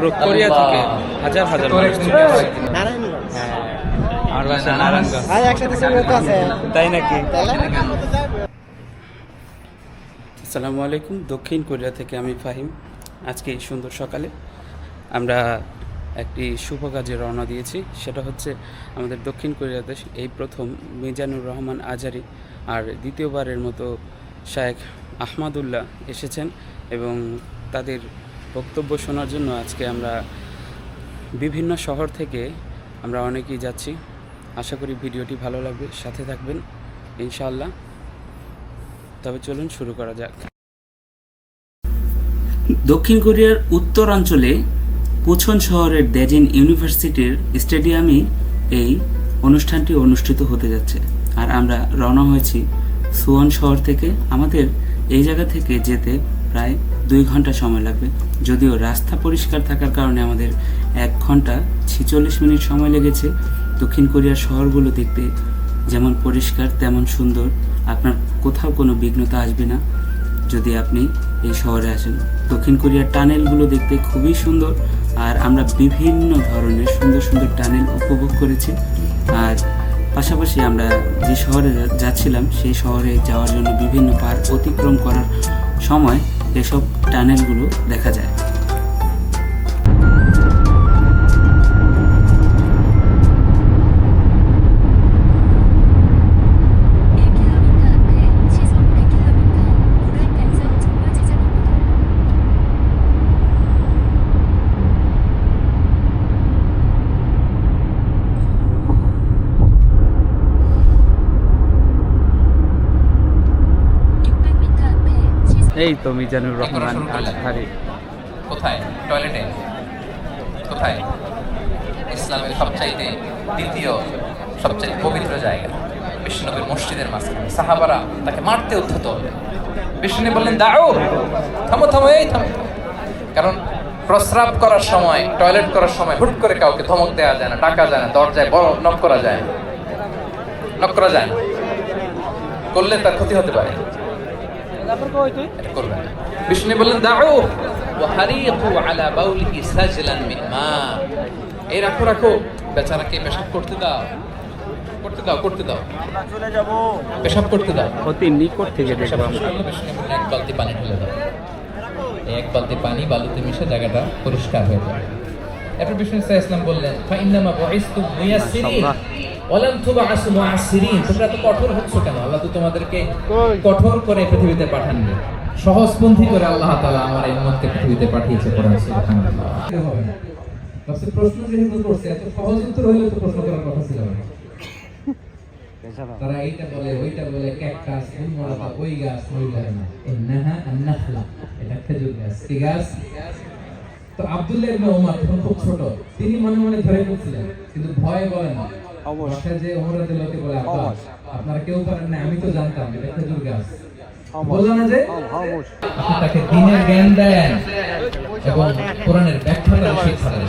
পুরো কোরিয়া থেকে হাজার হাজার মানুষ চলে আসে। হ্যাঁ তাই নাকি? আসসালামু আলাইকুম দক্ষিণ কোরিয়া থেকে আমি ফাহিম। আজকে এই সুন্দর সকালে আমরা একটি শুভ কাজে রওনা দিয়েছি। সেটা হচ্ছে আমাদের দক্ষিণ কোরিয়াতে এই প্রথম মিজানুর রহমান আজারি আর দ্বিতীয়বারের মতো শায়েখ আহমাদুল্লাহ এসেছেন এবং তাদের বক্তব্য শোনার জন্য আজকে আমরা বিভিন্ন শহর থেকে আমরা অনেকেই যাচ্ছি। আশা করি ভিডিওটি ভালো লাগবে। সাথে থাকবেন, ইনশাআল্লাহ। তবে চলুন শুরু করা যাক। দক্ষিণ কোরিয়ার উত্তরাঞ্চলে পুছন শহরের দেজিন ইউনিভার্সিটির স্টেডিয়ামে এই অনুষ্ঠানটি অনুষ্ঠিত হতে যাচ্ছে। আর আমরা রওনা হয়েছি সুয়ান শহর থেকে। আমাদের এই জায়গা থেকে যেতে প্রায় দুই ঘণ্টা সময় লাগবে। যদিও রাস্তা পরিষ্কার থাকার কারণে আমাদের এক ঘণ্টা ছিচল্লিশ মিনিট সময় লেগেছে। দক্ষিণ কোরিয়ার শহরগুলো দেখতে যেমন পরিষ্কার, তেমন সুন্দর। আপনার কোথাও কোনো বিঘ্নতা আসবে না যদি আপনি এই শহরে আসেন। দক্ষিণ কোরিয়ার টানেলগুলো দেখতে খুবই সুন্দর আর আমরা বিভিন্ন ধরনের সুন্দর সুন্দর টানেল উপভোগ করেছি। আর পাশাপাশি আমরা যে শহরে যাচ্ছিলাম সেই শহরে যাওয়ার জন্য বিভিন্ন পার্ক অতিক্রম করার সময় এসব টানেলগুলো দেখা যায়। এই তো মিজানুর রহমান আজহারি। কোথায়? টয়লেটে? কোথায়? ইসলামের সবচাইতে দ্বিতীয় সবচাইতে পবিত্র জায়গা বিষ্ণুনবীর মসজিদের মাঝখানে। সাহাবারা তাকে মারতে উদ্ধত। হলেন বিষ্ণু বললেন দাও থামো থামো এই থামো। কারণ প্রস্রাব করার সময় টয়লেট করার সময় হুট করে কাউকে ধমক দেওয়া যায় না টাকা যায় না দরজায় বড় নক করা যায় না। নক করা যায় না। করলে তার ক্ষতি হতে পারে। বিষ্ণু বললেন দাও ওয়াহারিকু আলা বাউলিহি সাজলান মিন মা। এই রাখো রাখো। বেচারাকে পেশাব করতে দাও। করতে দাও করতে দাও। পেশাব করতে দাও। অতি নিকট থেকে পেশাব দেখব শেষ আমরা করলে বিষ্ণু বললেন এক বালতি পানি ঢেলে দাও। এক বালতি পানি বালুতে মিশে জায়গাটা পরিষ্কার হয়ে যাবে এরপর বিষ্ণু ইসলাম বললেন ফাইন্নামা বুইসতু মুয়াসসিরিন। তোমরা তো কঠোর হচ্ছ কেন? আল্লাহ তো তোমাদেরকে কঠোর করে পৃথিবীতে পাঠাননি। সহজপন্থী করে আল্লাহ তাআলা আমার এই উম্মতকে পৃথিবীতে পাঠিয়েছে কোরআন সুবহানাল্লাহ। হবে না তাফসীর প্রশ্ন যেহেতু করছে এত সহজ উত্তর হইলে তো প্রশ্ন করার কথা ছিল না। তারা এইটা বলে ওইটা বলে ক্যাকটাস ওই গাছ ওই গাছ ইন্নাহা এটা খেজুর গাছ। কি গাছ? তো আব্দুল্লাহ ইবনে ওমর তখন খুব ছোট তিনি মনে মনে ধরে ফেলছিলেন কিন্তু ভয় বলেন না। অবশ্যই। যে ওমর রাদিয়াল্লাহু বলে আব্বাস আপনারা কেউ পারেন না আমি তো জানতাম এটা খেজুর গাছ বলল না যে? তাকে দিনের জ্ঞান দেন এবং কোরআনের ব্যাখ্যা শিক্ষা দেন।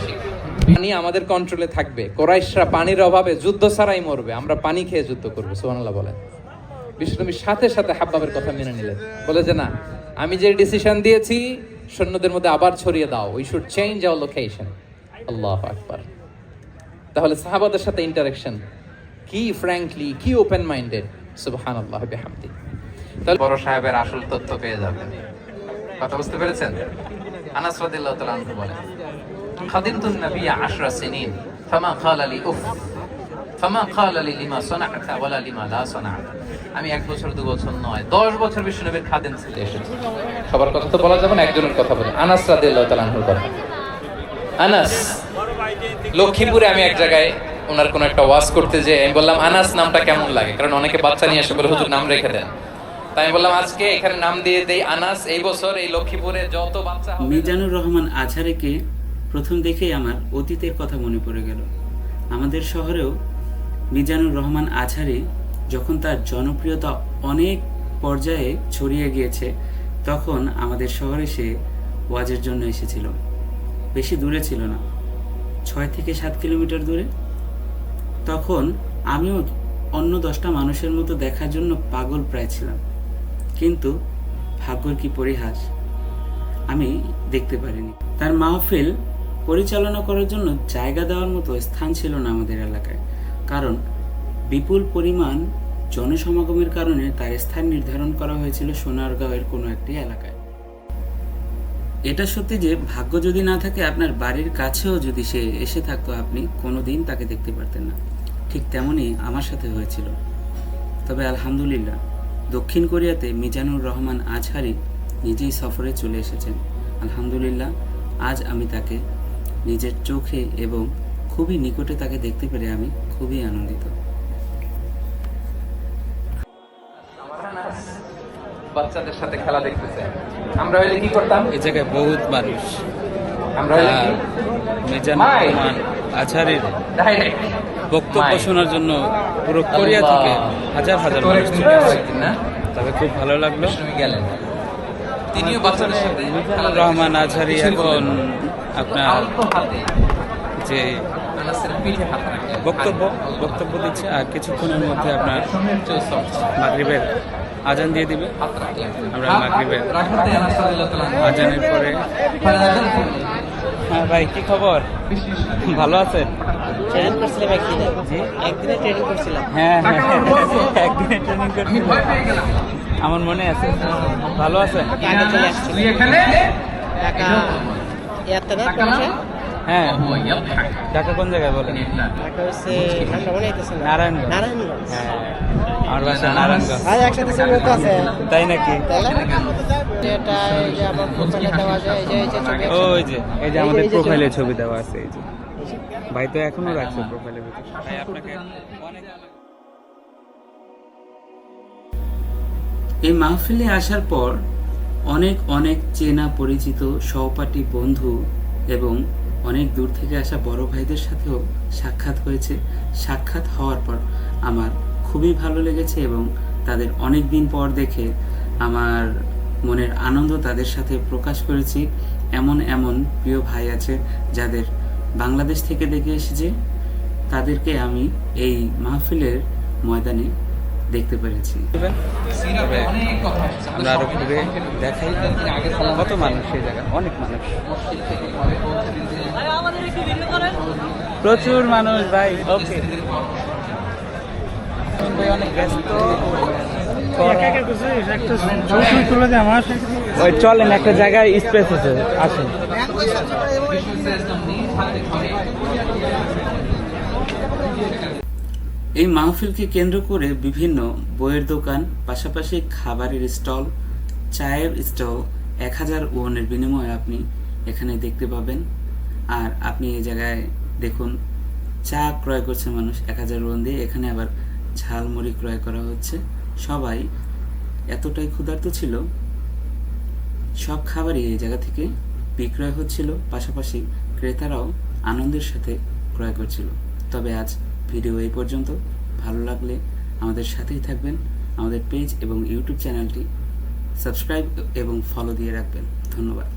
পানি আমাদের কন্ট্রোলে থাকবে। কোরাইশরা পানির অভাবে যুদ্ধ ছাড়াই মরবে। আমরা পানি খেয়ে যুদ্ধ করব সুবহানাল্লাহ বলেন। বিষ্ণুনবী সাথে সাথে হাব্বাবের কথা মেনে নিলেন। বলে যে না আমি যে ডিসিশন দিয়েছি সৈন্যদের মধ্যে আবার ছড়িয়ে দাও। We should change our location আল্লাহ আকবার। তাহলে সাহাবাদের সাথে ইন্টারাকশন কি ফ্র্যাঙ্কলি কি ওপেন মাইন্ডেড সুবহান আল্লাহ বেহামদি। তাহলে বড় সাহেবের আসল তথ্য পেয়ে যাবেন। কথা বুঝতে পেরেছেন? আনাস রাদিল্লাহু তাআলা আনহু বলেন খাদিমতুন নবী 10 সিনিন ফামা ক্বালা লি উফ ফামা ক্বালা লি লিমা সানাআতা ওয়ালা লিমা লা সানাআতা। আমি এক বছর দু বছর নয় 10 বছর বিশ্বনবীর খাদেম ছিল এসেছি। সবার কথা তো বলা যাবে না একজনের কথা বলে। আনাস রাদিল্লাহু তাআলা আনহুর কথা। আনাস লক্ষ্মীপুরে আমি এক জায়গায় ওনার কোন একটা ওয়াজ করতে যে আমি বললাম, আনাস, নামটা কেমন লাগে? কারণ অনেকে বাচ্চা নিয়ে এসে বলে, হুজুর, নাম রেখে দেন। তাই বললাম, আজকে এখানে নাম দিয়ে দেই আনাস, এই বছর এই লক্ষ্মীপুরে যত বাচ্চা মিজানুর রহমান আজহারিকে প্রথম দেখেই আমার অতীতের কথা মনে পড়ে গেল। আমাদের শহরেও মিজানুর রহমান আজহারি যখন তার জনপ্রিয়তা অনেক পর্যায়ে ছড়িয়ে গিয়েছে, তখন আমাদের শহরে সে ওয়াজের জন্য এসেছিল। বেশি দূরে ছিল না। ছয় থেকে সাত কিলোমিটার দূরে। তখন আমিও অন্য দশটা মানুষের মতো দেখার জন্য পাগল প্রায় ছিলাম। কিন্তু ভাগ্যর কি পরিহাস, আমি দেখতে পারিনি। তার মাহফিল পরিচালনা করার জন্য জায়গা দেওয়ার মতো স্থান ছিল না আমাদের এলাকায়। কারণ বিপুল পরিমাণ জনসমাগমের কারণে তার স্থান নির্ধারণ করা হয়েছিল সোনারগাঁওয়ের কোনো একটি এলাকায়। এটা সত্যি যে ভাগ্য যদি না থাকে, আপনার বাড়ির কাছেও যদি সে এসে থাকতো, আপনি কোনোদিন তাকে দেখতে পারতেন না। ঠিক তেমনই আমার সাথে হয়েছিল। তবে আলহামদুলিল্লাহ, দক্ষিণ কোরিয়াতে মিজানুর রহমান আজহারি নিজেই সফরে চলে এসেছেন। আলহামদুলিল্লাহ, আজ আমি তাকে নিজের চোখে এবং খুবই নিকটে তাকে দেখতে পেরে আমি খুবই আনন্দিত। বাচ্চাদের সাথে খেলা দেখতেছে। আমরা হইলে কি করতাম? এই জায়গায় বহুত মানুষ। আমরা হইলে কি? আজহারির বক্তব্য শোনার জন্য পুরো কোরিয়া থেকে হাজার হাজার মানুষ চলে। তবে খুব ভালো লাগল। গেলেন। তিনিও বাচ্চাদের সাথে রহমান আজহারি এখন আপনার যে বক্তব্য বক্তব্য দিচ্ছে। আর কিছুক্ষণের মধ্যে আপনার। মাগরিবের আজান দিয়ে দিবে। আমরা আনাস রাদিয়াল্লাহু তাআলা আজানের পরে হ্যাঁ ভাই কি খবর? ভালো আছেন? ট্রেনিং করছিলাম একদিনে? জি। একদিনে ট্রেনিং করছিলাম। হ্যাঁ হ্যাঁ একদিনে ট্রেনিং আমার মনে আছে। ভালো আছেন? টাকা চলে আসছে। না? হ্যাঁ। ঢাকা কোন জায়গায় বলেন? হ্যাঁ ভাই হ্যাঁ, তো তাই নাকি? ওই যে এই যে আমাদের প্রোফাইলে ছবি। দেওয়া আছে এই যে। ভাই তো এখনও রাখছে প্রোফাইলে এই মাহফিলে আসার পর অনেক অনেক চেনা পরিচিত সহপাঠী বন্ধু এবং অনেক দূর থেকে আসা বড় ভাইদের সাথেও সাক্ষাৎ হয়েছে। সাক্ষাৎ হওয়ার পর আমার খুবই ভালো লেগেছে এবং তাদের অনেক দিন পর দেখে আমার মনের আনন্দ তাদের সাথে প্রকাশ করেছি। এমন এমন প্রিয় ভাই আছে যাদের বাংলাদেশ থেকে দেখে এসেছে। তাদেরকে আমি এই মাহফিলের ময়দানে দেখতে পেরেছি। আমরা আরও ঘুরে দেখাই কত মানুষ এই জায়গায়? অনেক মানুষ। প্রচুর মানুষ ভাই, ওকে। অনেক ব্যস্ত ওই চলেন, একটা জায়গায় স্পেস আছে, আসেন বিষ্ণু ইসলাম নিজ হাতে ধরে এই মাহফিলকে কেন্দ্র করে বিভিন্ন বইয়ের দোকান, পাশাপাশি খাবারের স্টল, চায়ের স্টল এক হাজার ওয়ানের বিনিময়ে আপনি এখানে দেখতে পাবেন। আর আপনি এই জায়গায় দেখুন, চা ক্রয় করছে মানুষ এক হাজার ওয়ান দিয়ে। এখানে আবার ঝালমুড়ি ক্রয় করা হচ্ছে। সবাই এতটাই ক্ষুধার্ত ছিল, সব খাবারই এই জায়গা থেকে বিক্রয় হচ্ছিল। পাশাপাশি ক্রেতারাও আনন্দের সাথে ক্রয় করছিল। তবে আজ ভিডিও এই পর্যন্ত। ভালো লাগলে আমাদের সাথেই থাকবেন। আমাদের পেজ এবং ইউটিউব চ্যানেলটি সাবস্ক্রাইব এবং ফলো দিয়ে রাখবেন। ধন্যবাদ।